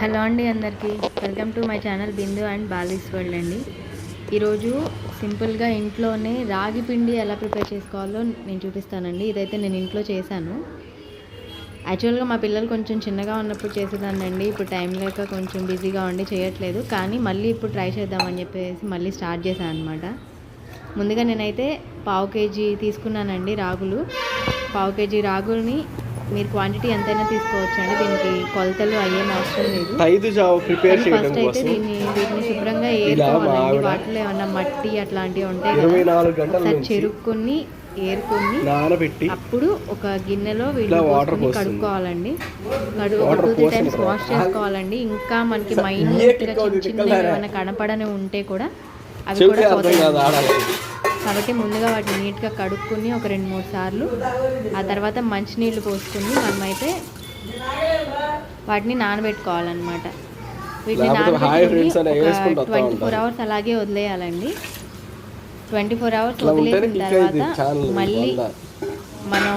Hello అండి అందరికీ. Welcome to my channel Bindu and Bali's world అండి. ఈరోజు సింపుల్గా ఇంట్లోనే రాగి పిండి ఎలా ప్రిపేర్ చేసుకోవాలో నేను చూపిస్తానండి. ఇదైతే నేను ఇంట్లో చేశాను. యాక్చువల్గా మా పిల్లలు కొంచెం చిన్నగా ఉన్నప్పుడు చేసేదాన్నండి. ఇప్పుడు టైం లేక కొంచెం బిజీగా ఉండి చేయట్లేదు. కానీ మళ్ళీ ఇప్పుడు ట్రై చేద్దామని చెప్పేసి మళ్ళీ స్టార్ట్ చేశాను అనమాట ముందుగా నేనైతే పావు కేజీ తీసుకున్నానండి రాగులు. పావు కేజీ రాగుల్ని మీరు క్వాంటిటీ ఎంతైనా తీసుకోవచ్చండి దీనికి కొలతలు అయ్యేం అవసరం లేదు. ఐదు జావ ప్రిపేర్ చేయడం ఫస్ట్ అయితే దీన్ని వీటిని శుభ్రంగా ఏరుకోవాలండి. వాటిలో ఏమన్నా మట్టి అట్లాంటివి ఉంటాయి ఇరవై కదా నాలుగు గంటల ఒకసారి నుంచి చెరుక్కుని ఏరుకొని నానబెట్టి అప్పుడు ఒక గిన్నెలో వీటిని ఇట్లా వాటర్. కడుక్కోవాలండి. టూ త్రీ టైమ్స్ వాష్ చేసుకోవాలండి. ఇంకా మనకి మైన్యూట్గా కిక్కు చిన్న చిన్న. ఏమైనా కనపడని ఉంటే కూడా అవి కూడా పోతాయి కాబట్టి ముందుగా వాటిని నీట్గా కడుక్కుని ఒక రెండు మూడు సార్లు ఆ తర్వాత మంచినీళ్ళు పోసుకుని మనమైతే వాటిని నానబెట్టుకోవాలన్నమాట. వీటిని నానబెట్టుకుని ట్వంటీ ఫోర్. అవర్స్ అలాగే వదిలేయాలండి. ట్వంటీ ఫోర్ అవర్స్ వదిలేసిన తర్వాత మళ్ళీ మనం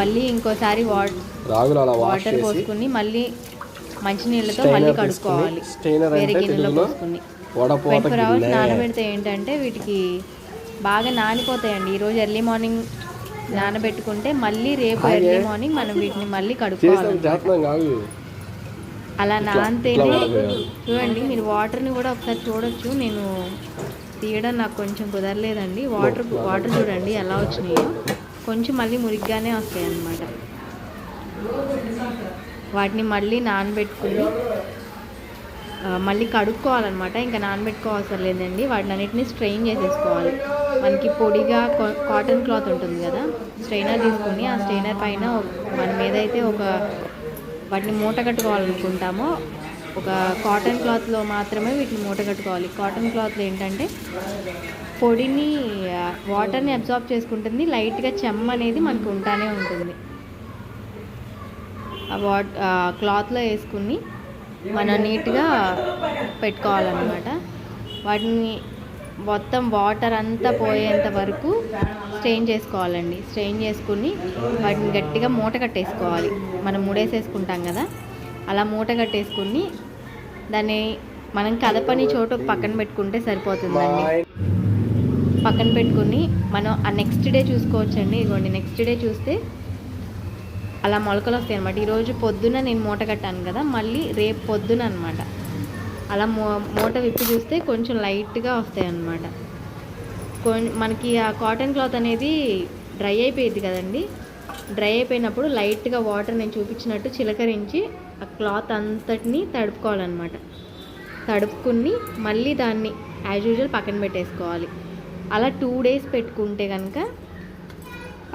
మళ్ళీ ఇంకోసారి వాటర్ చేసి పోసుకుని మళ్ళీ మంచినీళ్ళతో మళ్ళీ కడుక్కోవాలి. వేరే గిన్నెలో పోసుకుని. Twenty four hours. నానబెడితే ఏంటంటే వీటికి బాగా నానిపోతాయండి. ఈరోజు ఎర్లీ మార్నింగ్ నానబెట్టుకుంటే మళ్ళీ రేపు ఎర్లీ మార్నింగ్ మనం వీటిని మళ్ళీ కడుక్కోవాలి అలా నానితేనే. చూడండి మీరు వాటర్ని కూడా ఒకసారి చూడొచ్చు. నేను తీయడం నాకు కొంచెం కుదరలేదండి. వాటర్ వాటర్ చూడండి ఎలా వచ్చినాయో. కొంచెం మళ్ళీ మురిగ్గానే వస్తాయి అన్నమాట వాటిని మళ్ళీ నానబెట్టుకుని మళ్ళీ కడుక్కోవాలన్నమాట. ఇంకా నానబెట్టుకోవాల్సిన లేదండి వాటిని అన్నిటిని స్ట్రెయిన్ చేసేసుకోవాలి. మనకి పొడిగా కా- కాటన్ క్లాత్ ఉంటుంది కదా స్ట్రైనర్ తీసుకుని ఆ స్ట్రైనర్ పైన మన మనం ఏదైతే ఒక వాటిని మూట కట్టుకోవాలనుకుంటామో ఒక కాటన్ క్లాత్లో మాత్రమే వీటిని మూట కట్టుకోవాలి. కాటన్ క్లాత్లో ఏంటంటే పొడిని వాటర్ని అబ్జార్బ్ చేసుకుంటుంది. లైట్గా చెమ్మ అనేది మనకు ఉంటానే ఉంటుంది. ఆ వాట్ ఆ క్లాత్లో వేసుకుని మనం నీట్గా పెట్టుకోవాలన్నమాట. వాటిని మొత్తం వాటర్ అంతా పోయేంత వరకు స్ట్రెయిన్ చేసుకోవాలండి. స్ట్రెయిన్ చేసుకుని వాటిని గట్టిగా మూట కట్టేసుకోవాలి. మనం మూడేసేసుకుంటాం కదా. అలా మూట కట్టేసుకుని దాన్ని మనం కదపని చోటు పక్కన పెట్టుకుంటే సరిపోతుందండి. పక్కన పెట్టుకుని మనం ఆ నెక్స్ట్ డే చూసుకోవచ్చండి. ఇదిగోండి నెక్స్ట్ డే చూస్తే అలా మొలకలు వస్తాయి అనమాట ఈరోజు పొద్దున నేను మూట కట్టాను కదా మళ్ళీ రేపు పొద్దున అనమాట అలా మూ మూట విప్పి చూస్తే కొంచెం లైట్గా వస్తాయి అన్నమాట. కొన్ మనకి ఆ కాటన్ క్లాత్ అనేది డ్రై అయిపోయింది కదండి. డ్రై అయిపోయినప్పుడు లైట్గా వాటర్ నేను చూపించినట్టు చిలకరించి ఆ క్లాత్ అంతటిని తడుపుకోవాలన్నమాట. తడుపుకుని మళ్ళీ దాన్ని యాజ్ యూజువల్ పక్కన పెట్టేసుకోవాలి. అలా టూ డేస్ పెట్టుకుంటే కనుక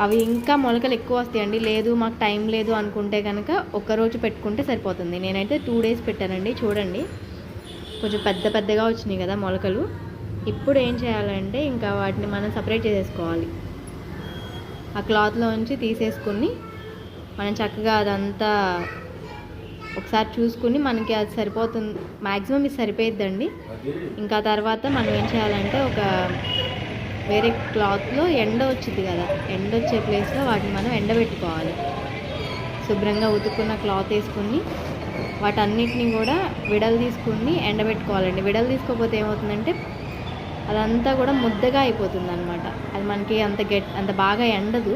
అవి ఇంకా మొలకలు ఎక్కువ వస్తాయండి. లేదు మాకు టైం లేదు అనుకుంటే కనుక ఒకరోజు పెట్టుకుంటే సరిపోతుంది. నేనైతే టూ డేస్ పెట్టానండి చూడండి. కొంచెం పెద్ద పెద్దగా వచ్చినాయి కదా మొలకలు. ఇప్పుడు ఏం చేయాలంటే ఇంకా వాటిని మనం సపరేట్ చేసేసుకోవాలి. ఆ క్లాత్లో నుంచి తీసేసుకుని మనం చక్కగా అదంతా ఒకసారి చూసుకుని మనకి అది సరిపోతుంది. మ్యాక్సిమం ఇది సరిపోయిద్దండి. ఇంకా తర్వాత మనం ఏం చేయాలంటే ఒక వేరే క్లాత్లో ఎండ వచ్చింది కదా ఎండ వచ్చే ప్లేస్లో వాటిని మనం ఎండబెట్టుకోవాలి. శుభ్రంగా ఉతుక్కున్న క్లాత్ వేసుకుని వాటన్నిటిని కూడా విడలు తీసుకుని ఎండబెట్టుకోవాలండి. విడలు తీసుకోకపోతే ఏమవుతుందంటే అదంతా కూడా ముద్దగా అయిపోతుంది అనమాట అది మనకి అంత గెట్ అంత బాగా ఎండదు.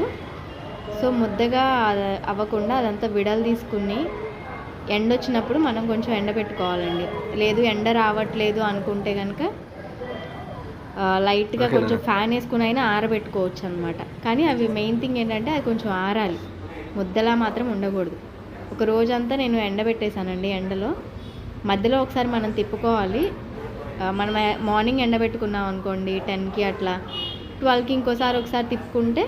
సో ముద్దగా అవ్వకుండా అదంతా విడలు తీసుకుని ఎండ వచ్చినప్పుడు మనం కొంచెం ఎండబెట్టుకోవాలండి. లేదు ఎండ రావట్లేదు అనుకుంటే కనుక లైట్గా కొంచెం ఫ్యాన్ వేసుకుని అయినా ఆరబెట్టుకోవచ్చు అనమాట కానీ అవి మెయిన్ థింగ్ ఏంటంటే అది కొంచెం ఆరాలి. ముద్దలా మాత్రం ఉండకూడదు. ఒక రోజంతా నేను ఎండబెట్టేశానండి ఎండలో. మధ్యలో ఒకసారి మనం తిప్పుకోవాలి. మనం మార్నింగ్ ఎండబెట్టుకున్నాం అనుకోండి టెన్కి అట్లా. ట్వెల్వ్కి ఇంకోసారి ఒకసారి తిప్పుకుంటే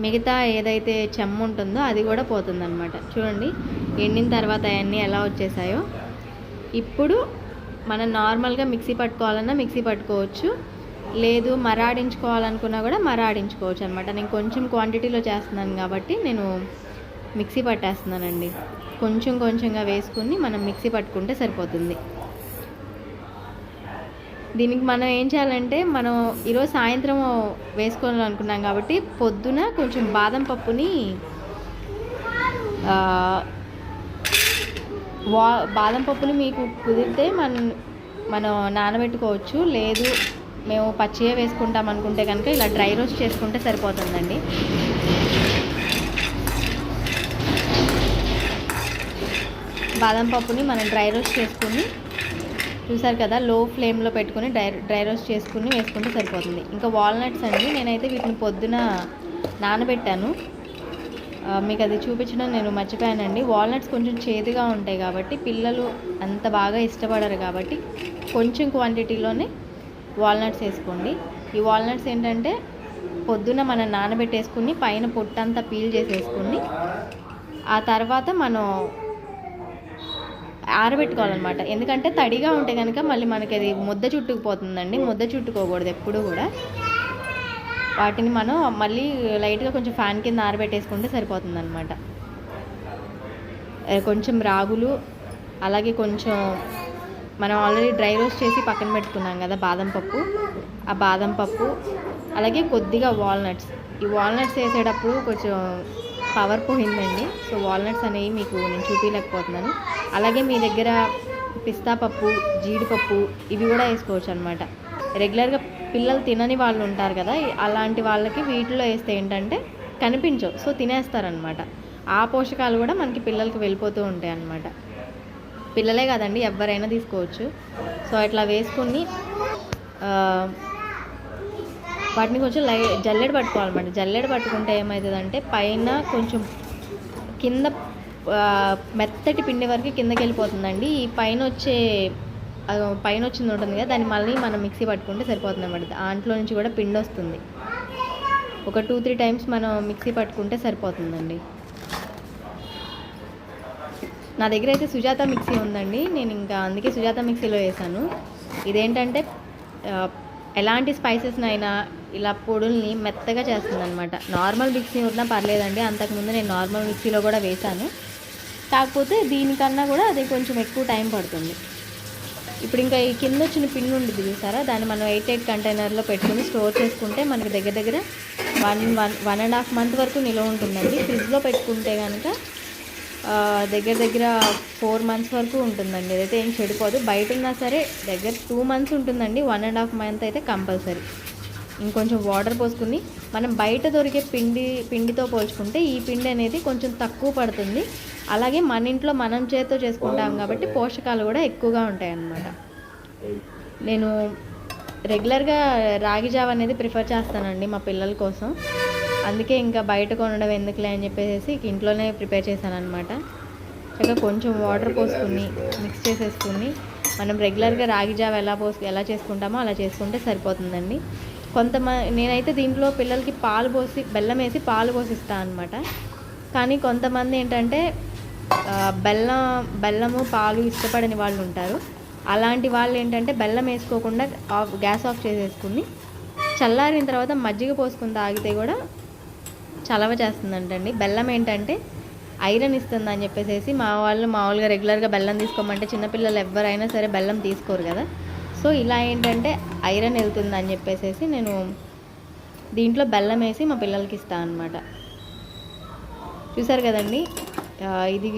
మిగతా ఏదైతే చెమ్మ ఉంటుందో అది కూడా పోతుందన్నమాట. చూడండి ఎండిన తర్వాత అవన్నీ ఎలా వచ్చేసాయో. ఇప్పుడు మనం నార్మల్గా మిక్సీ పట్టుకోవాలన్నా మిక్సీ పట్టుకోవచ్చు. లేదు మరాడించుకోవాలనుకున్నా కూడా మరాడించుకోవచ్చు అనమాట నేను కొంచెం క్వాంటిటీలో చేస్తున్నాను కాబట్టి నేను మిక్సీ పట్టేస్తున్నానండి. కొంచెం కొంచెంగా వేసుకుని మనం మిక్సీ పట్టుకుంటే సరిపోతుంది. దీనికి మనం ఏం చేయాలంటే మనం ఈరోజు సాయంత్రం వేసుకోవాలనుకున్నాం కాబట్టి పొద్దున కొంచెం బాదం పప్పుని వా బాదం పప్పుని మీకు కుదిరితే మన మనం నానబెట్టుకోవచ్చు. లేదు మేము పచ్చియే వేసుకుంటాం అనుకుంటే కనుక ఇలా డ్రై రోస్ట్ చేసుకుంటే సరిపోతుందండి. బాదం పప్పుని మనం డ్రై రోస్ట్ చేసుకుని చూసారు కదా లో ఫ్లేమ్లో పెట్టుకుని డ్రై డ్రై రోస్ట్ చేసుకుని వేసుకుంటే సరిపోతుంది. ఇంకా వాల్నట్స్ అండి నేనైతే వీటిని పొద్దున నానబెట్టాను. మీకు అది చూపించడం నేను మర్చిపోయానండి. వాల్నట్స్ కొంచెం చేదుగా ఉంటాయి కాబట్టి పిల్లలు అంత బాగా ఇష్టపడరు కాబట్టి కొంచెం క్వాంటిటీలోనే వాల్నట్స్ వేసుకోండి. ఈ వాల్నట్స్ ఏంటంటే పొద్దున మనం నానబెట్టేసుకుని పైన పొట్టంతా పీల్ చేసేసుకుని ఆ తర్వాత మనం ఆరబెట్టుకోవాలన్నమాట. ఎందుకంటే తడిగా ఉంటే కనుక మళ్ళీ మనకి అది ముద్ద చుట్టుకుపోతుందండి. ముద్ద చుట్టుకోకూడదు ఎప్పుడు కూడా. వాటిని మనం మళ్ళీ లైట్గా కొంచెం ఫ్యాన్ కింద ఆరబెట్టేసుకుంటే సరిపోతుంది అనమాట కొంచెం రాగులు అలాగే కొంచెం మనం ఆల్రెడీ డ్రై రోస్ట్ చేసి పక్కన పెట్టుకున్నాం కదా బాదం పప్పు. ఆ బాదం పప్పు అలాగే కొద్దిగా వాల్నట్స్. ఈ వాల్నట్స్ వేసేటప్పుడు కొంచెం పవర్ పోయిందండి. సో వాల్నట్స్ అనేవి మీకు నేను చూపించలేకపోతున్నాను అలాగే మీ దగ్గర పిస్తా పప్పు జీడిపప్పు ఇవి కూడా వేసుకోవచ్చు అనమాట రెగ్యులర్గా పిల్లలు తినని వాళ్ళు ఉంటారు కదా అలాంటి వాళ్ళకి వీటిలో వేస్తే ఏంటంటే కనిపించవు. సో తినేస్తారనమాట ఆ పోషకాలు కూడా మనకి పిల్లలకి వెళ్ళిపోతూ ఉంటాయి అన్నమాట. పిల్లలే కాదండి ఎవరైనా తీసుకోవచ్చు. సో ఇట్లా వేసుకుని వాటిని కొంచెం లై జల్లెడ పట్టుకోవాలన్నమాట. జల్లెడ పట్టుకుంటే ఏమవుతుందంటే పైన కొంచెం కింద మెత్తటి పిండి వరకు కిందకి వెళ్ళిపోతుందండి. ఈ పైన వచ్చే పైన వచ్చింది ఉంటుంది కదా దాన్ని మళ్ళీ మనం మిక్సీ పట్టుకుంటే సరిపోతుంది అనమాట దాంట్లో నుంచి కూడా పిండి వస్తుంది. ఒక టూ త్రీ టైమ్స్ మనం మిక్సీ పట్టుకుంటే సరిపోతుందండి. నా దగ్గర అయితే సుజాత మిక్సీ ఉందండి. నేను ఇంకా అందుకే సుజాత మిక్సీలో వేసాను ఇదేంటంటే ఎలాంటి స్పైసెస్నైనా ఇలా పొడుల్ని మెత్తగా చేస్తుంది అనమాట నార్మల్ మిక్సీ ఉన్నా పర్లేదండి. అంతకుముందు నేను నార్మల్ మిక్సీలో కూడా వేశాను. కాకపోతే దీనికన్నా కూడా అది కొంచెం ఎక్కువ టైం పడుతుంది. ఇప్పుడు ఇంకా ఈ కింద వచ్చిన పిన్ ఉంటుంది చూసారా? దాన్ని మనం ఎయిట్ ఎయిట్ కంటైనర్లో పెట్టుకుని స్టోర్ చేసుకుంటే మనకి దగ్గర దగ్గర one one one and half month వరకు నిల్వ ఉంటుందండి. ఫ్రిడ్జ్లో పెట్టుకుంటే కనుక దగ్గర దగ్గర ఫోర్ మంత్స్ వరకు ఉంటుందండి. అదైతే ఏం చెడిపోదు. బయట ఉన్నా సరే దగ్గర టూ మంత్స్ ఉంటుందండి. వన్ అండ్ హాఫ్ మంత్ అయితే కంపల్సరీ. ఇంకొంచెం వాటర్ పోసుకుని మనం బయట దొరికే పిండి పిండితో పోల్చుకుంటే ఈ పిండి అనేది కొంచెం తక్కువ పడుతుంది. అలాగే మన ఇంట్లో మనం చేతితో చేసుకుంటాం కాబట్టి పోషకాలు కూడా ఎక్కువగా ఉంటాయి అన్నమాట నేను రెగ్యులర్గా రాగి జావ అనేది ప్రిఫర్ చేస్తానండి మా పిల్లల కోసం. అందుకే ఇంకా బయట కొనడం ఎందుకులే అని చెప్పేసి ఇంట్లోనే ప్రిపేర్ చేశాను అనమాట చక్కగా కొంచెం వాటర్ పోసుకుని మిక్స్ చేసేసుకుని మనం రెగ్యులర్గా రాగి జావ ఎలా పోసు ఎలా చేసుకుంటామో అలా చేసుకుంటే సరిపోతుందండి. కొంతమంది నేనైతే దీంట్లో పిల్లలకి పాలు పోసి బెల్లం వేసి పాలు పోసిస్తాను అనమాట కానీ కొంతమంది ఏంటంటే బెల్లం బెల్లము పాలు ఇష్టపడని వాళ్ళు ఉంటారు. అలాంటి వాళ్ళు ఏంటంటే బెల్లం వేసుకోకుండా ఆఫ్ గ్యాస్ ఆఫ్ చేసేసుకుని చల్లారిన తర్వాత మజ్జిగ పోసుకుని తాగితే కూడా చలవ చేస్తుందంటండి. బెల్లం ఏంటంటే ఐరన్ ఇస్తుంది అని చెప్పేసి మా వాళ్ళు మామూలుగా రెగ్యులర్గా బెల్లం తీసుకోమంటే చిన్నపిల్లలు ఎవరైనా సరే బెల్లం తీసుకోరు కదా. సో ఇలా ఏంటంటే ఐరన్ వెళ్తుంది అని చెప్పేసి నేను దీంట్లో బెల్లం వేసి మా పిల్లలకి ఇస్తాను అనమాట చూసారు కదండి? ఇది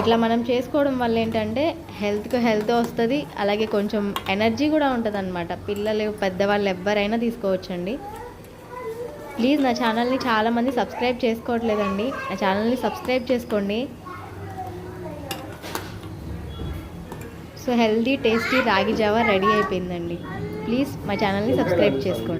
ఇట్లా మనం చేసుకోవడం వల్ల ఏంటంటే హెల్త్కు హెల్త్ వస్తుంది అలాగే కొంచెం ఎనర్జీ కూడా ఉంటుంది అనమాట పిల్లలు పెద్దవాళ్ళు ఎవరైనా తీసుకోవచ్చండి. ప్లీజ్ నా ఛానల్ని చాలామంది సబ్స్క్రైబ్ చేసుకోవట్లేదండి. నా ఛానల్ని సబ్స్క్రైబ్ చేసుకోండి. So healthy tasty ragi java ready అయిపోయిందండి. ప్లీజ్ మా ఛానల్ని సబ్స్క్రైబ్ చేసుకోండి.